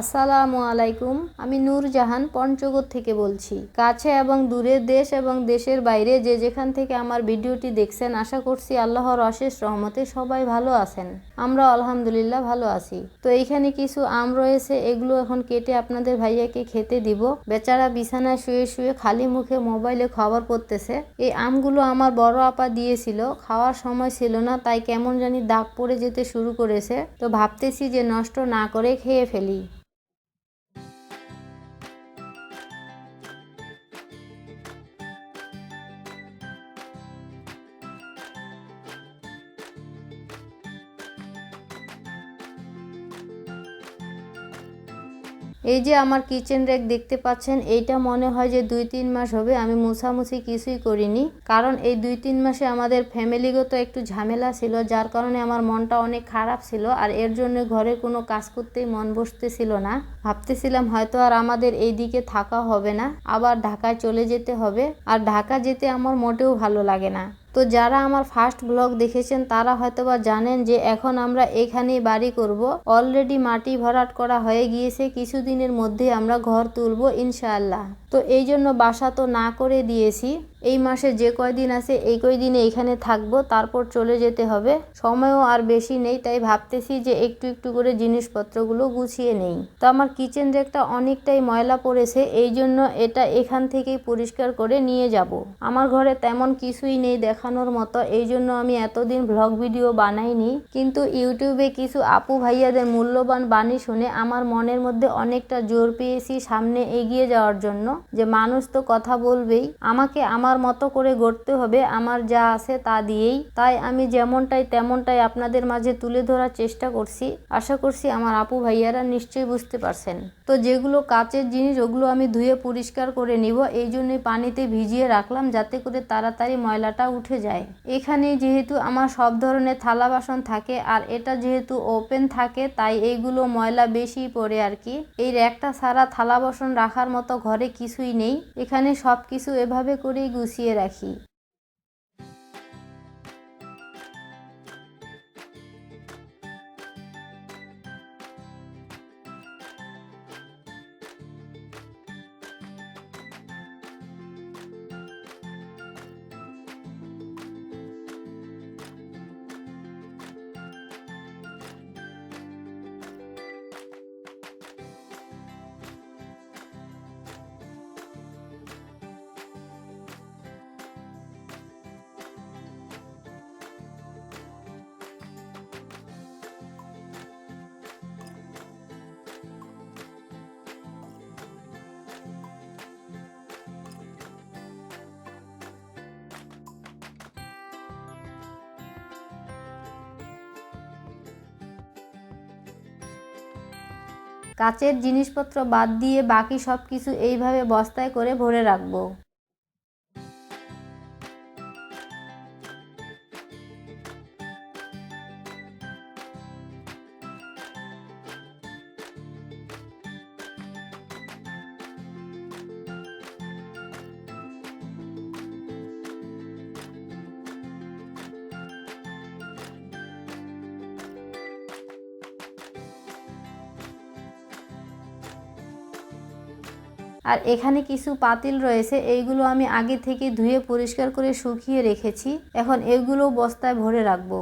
আসসালামু আলাইকুম, আমি নূরজাহান পঞ্চগড় থেকে বলছি। কাছে এবং দূরে দেশ এবং দেশের বাইরে যে যেখান থেকে আমার ভিডিওটি দেখছেন, আশা করছি আল্লাহর অশেষ রহমতে সবাই ভালো আছেন। আমরা আলহামদুলিল্লাহ ভালো আছি। তো এইখানে কিছু আম রয়েছে, এগুলো এখন কেটে আপনাদের ভাইয়াকে খেতে দিব। বেচারা বিছানায় শুয়ে শুয়ে খালি মুখে মোবাইলে খবর পড়তেছে। এই আমগুলো আমার বড় আপা দিয়েছিল, খাওয়ার সময় ছিল না, তাই কেমন জানি দাগ পড়ে যেতে শুরু করেছে। তো ভাবতেছি যে নষ্ট না করে খেয়ে ফেলি। এই যে আমার কিচেন র্যাক দেখতে পাচ্ছেন, এইটা মনে হয় যে দুই তিন মাস হবে, আমি মুছামুছি কিছুই করিনি। কারণ এই দুই তিন মাসে আমাদের ফ্যামিলিগত একটু ঝামেলা ছিল, যার কারণে আমার মনটা অনেক খারাপ ছিল, আর এর জন্য ঘরে কোনো কাজ করতেই মন বসতেছিল না। ভাবতেছিলাম হয়তো আর আমাদের এই দিকে থাকা হবে না, আবার ঢাকায় চলে যেতে হবে, আর ঢাকা যেতে আমার মোটেও ভালো লাগে না। তো যারা আমার ফার্স্ট ব্লগ দেখেছেন, তারা হয়তো বা জানেন যে এখন আমরা এখানেই বাড়ি করব। অলরেডি মাটি ভরাট করা হয়ে গিয়েছে, কিছুদিনের মধ্যে আমরা ঘর তুলব ইনশাআল্লাহ। তো এই জন্য বাসা তো না করে দিয়েছি। এই মাসে যে কয়দিন আছে, এই কয়দিনে এখানে থাকব, তারপর চলে যেতে হবে। সময়ও আর বেশি নেই, তাই ভাবতেছি যে একটু একটু করে জিনিসপত্রগুলো গুছিয়ে নেই। তো আমার কিচেন রেকটা অনেকটাই ময়লা পড়েছে, এই জন্য এটা এখান থেকেই পরিষ্কার করে নিয়ে যাব। আমার ঘরে তেমন কিছুই নেই দেখানোর মতো, এই জন্য আমি এতদিন ভ্লগ ভিডিও বানাইনি। কিন্তু ইউটিউবে কিছু আপু ভাইয়াদের মূল্যবান বাণী শুনে আমার মনের মধ্যে অনেকটা জোর পেয়েছি সামনে এগিয়ে যাওয়ার জন্য, যে মানুষ তো কথা বলবেই। আমাকে আমার মতো করে গড়তে হবে, আমার যা আছে তা দিয়েই। তাই আমি যেমনটাই তেমনটাই আপনাদের মাঝে তুলে ধরার চেষ্টা করছি। আশা করছি আমার আপু ভাইয়ারা নিশ্চয়ই বুঝতে পারছেন। তো যেগুলো কাচের জিনিস, ওগুলো আমি ধুয়ে পরিষ্কার করে নিব। এই জন্যই পানিতে ভিজিয়ে রাখলাম যাতে করে তাড়াতাড়ি ময়লাটা উঠে যায়। এখানে যেহেতু আমার সব ধরনের থালা বাসন থাকে আর এটা যেহেতু ওপেন থাকে, তাই এইগুলো ময়লা বেশি পড়ে আর কি। এই র্যাকটা সারা থালা বাসন রাখার মতো ঘরে কিছুই নেই। এখানে সব কিছু এভাবে করেই গুছিয়ে রাখি কাচের জিনিসপত্র বাদ দিয়ে বাকি সব কিছু এইভাবে বস্তায় করে ভরে রাখব। আর এখানে কিছু পাতিল রয়েছে, এইগুলো আমি আগে থেকে ধুয়ে পরিষ্কার করে শুকিয়ে রেখেছি। এখন এগুলো বস্তায় ভরে রাখব।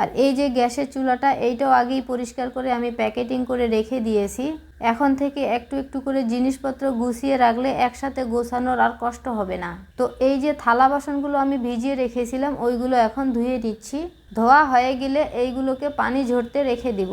আর এই যে গ্যাসের চুলাটা, এইটাও আগেই পরিষ্কার করে আমি প্যাকেটিং করে রেখে দিয়েছি। এখন থেকে একটু একটু করে জিনিসপত্র গুছিয়ে রাখলে একসাথে গোছানোর আর কষ্ট হবে না। তো এই যে থালা বাসনগুলো আমি ভিজিয়ে রেখেছিলাম, ওইগুলো এখন ধুয়ে দিচ্ছি ধোয়া হয়ে গেলে এইগুলোকে পানি ঝরতে রেখে দিব।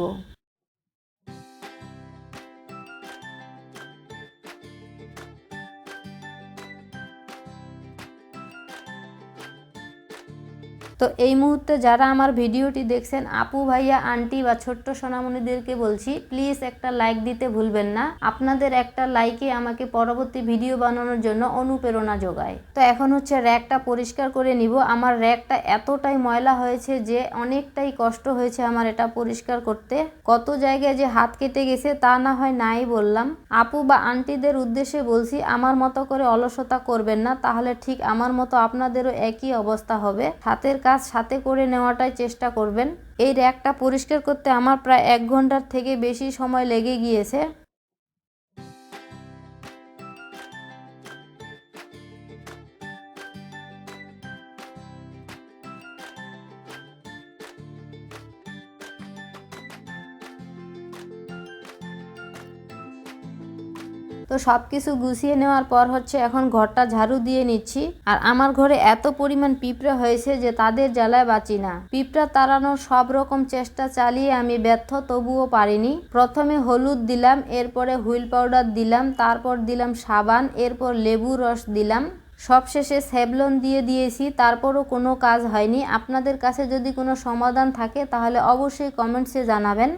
তো এই মুহূর্তে যারা আমার ভিডিওটি দেখছেন, আপু ভাইয়া, আন্টি বা ছোট্ট সোনামণিদেরকে বলছি প্লিজ একটা লাইক দিতে ভুলবেন না। আপনাদের একটা লাইকে আমাকে পরবর্তী ভিডিও বানানোর জন্য অনুপ্রেরণা যোগায়। তো এখন হচ্ছে র্যাকটা পরিষ্কার করে নিব। আমার র্যাকটা এতটাই ময়লা হয়েছে যে অনেকটাই কষ্ট হয়েছে আমার এটা পরিষ্কার করতে। কত জায়গায় যে হাত কেটে গেছে তা না হয় নাই বললাম। আপু বা আন্টিদের উদ্দেশ্যে বলছি, আমার মতো করে অলসতা করবেন না, তাহলে ঠিক আমার মতো আপনাদেরও একই অবস্থা হবে। হাতের কাজ সাথে করে নেওয়াটাই চেষ্টা করবেন। এই র্যাকটা পরিষ্কার করতে আমার প্রায় এক ঘণ্টার থেকে বেশি সময় লেগে গিয়েছে। তো সব কিছু গুছিয়ে নেওয়ার পর হচ্ছে এখন ঘরটা ঝাড়ু দিয়ে নিচ্ছি। আর আমার ঘরে এত পরিমাণ পিঁপড়া হয়েছে যে তাদের জ্বালায় বাঁচি না। পিঁপড়া তাড়ানোর সব রকম চেষ্টা চালিয়ে আমি ব্যর্থ, তবুও পারিনি। প্রথমে হলুদ দিলাম, এরপরে হুইল পাউডার দিলাম, তারপর দিলাম সাবান, এরপর লেবু রস দিলাম। সবশেষে সেভলন দিয়ে দিয়েছি, তারপরও কোনো কাজ হয়নি। আপনাদের কাছে যদি কোনো সমাধান থাকে তাহলে অবশ্যই কমেন্টসে জানাবেন।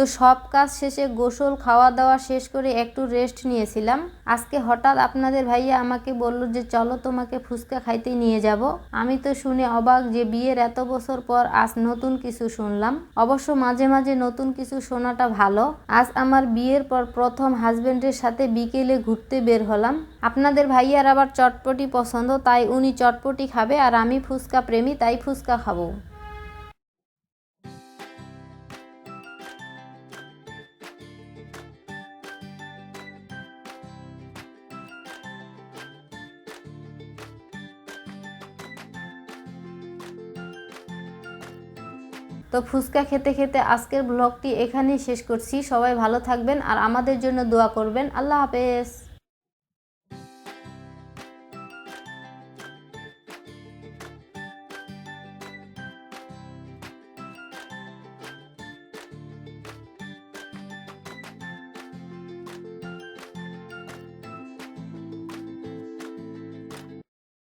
তো সব কাজ শেষে গোসল খাওয়া দাওয়া শেষ করে একটু রেস্ট নিয়েছিলাম। আজকে হঠাৎ আপনাদের ভাইয়া আমাকে বলল যে, চলো তোমাকে ফুচকা খাইতে নিয়ে যাব। আমি তো শুনে অবাক যে বিয়ের এত বছর পর আজ নতুন কিছু শুনলাম। অবশ্য মাঝে মাঝে নতুন কিছু শোনাটা ভালো। আজ আমার বিয়ের পর প্রথম হাজবেন্ডের সাথে বিকেলে ঘুরতে বের হলাম। আপনাদের ভাইয়ার আবার চটপটি পছন্দ, তাই উনি চটপটি খাবে আর আমি ফুচকা প্রেমী, তাই ফুচকা খাব। তো ফুচকা খেতে খেতে আজকের ব্লগটি এখানেই শেষ করছি। সবাই ভালো থাকবেন আর আমাদের জন্য দোয়া করবেন। আল্লাহ হাফেজ।